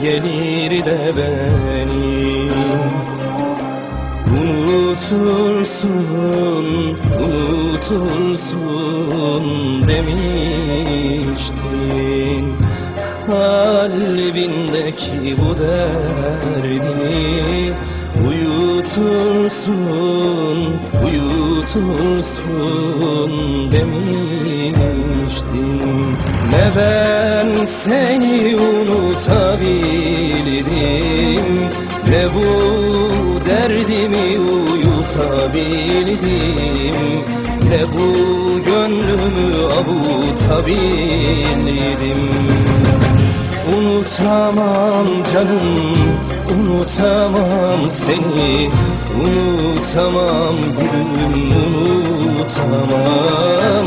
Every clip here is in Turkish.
gelir de beni. Unutursun, unutursun demiştin. Kalbindeki bu derdini Uyutursun, uyutursun demiştin. Ne ben seni unutabildim Ne bu derdimi uyutabildim Ne bu gönlümü avutabildim. Unutamam canım, unutamam seni Unutamam gülüm, unutamam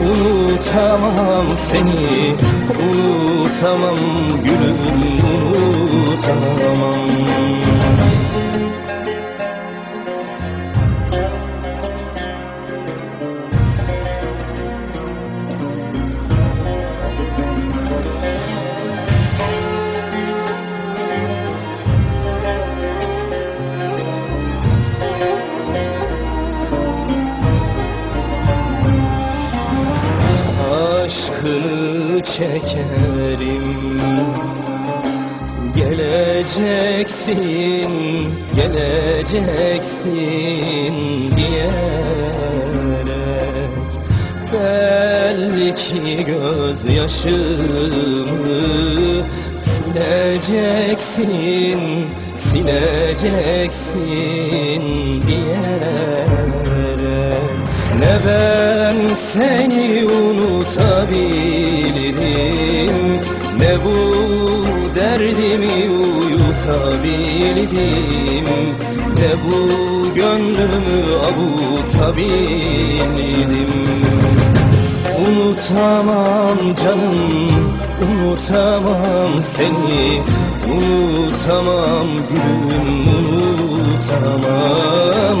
unutamam seni Unutamam gülüm, unutamam aşkını çekerim. Geleceksin, geleceksin diyerek Belli ki gözyaşımı sileceksin, sileceksin diyerek. Ne ben seni unutabildim Ne bu derdimi uyutabildim? Ne bu gönlümü avutabildim Unutamam canım, unutamam seni. Unutamam gülüm, unutamam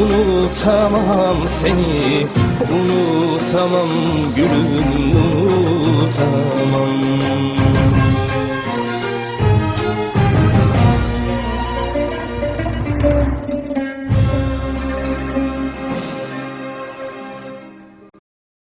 Unutamam seni Unutamam gülüm unutamam.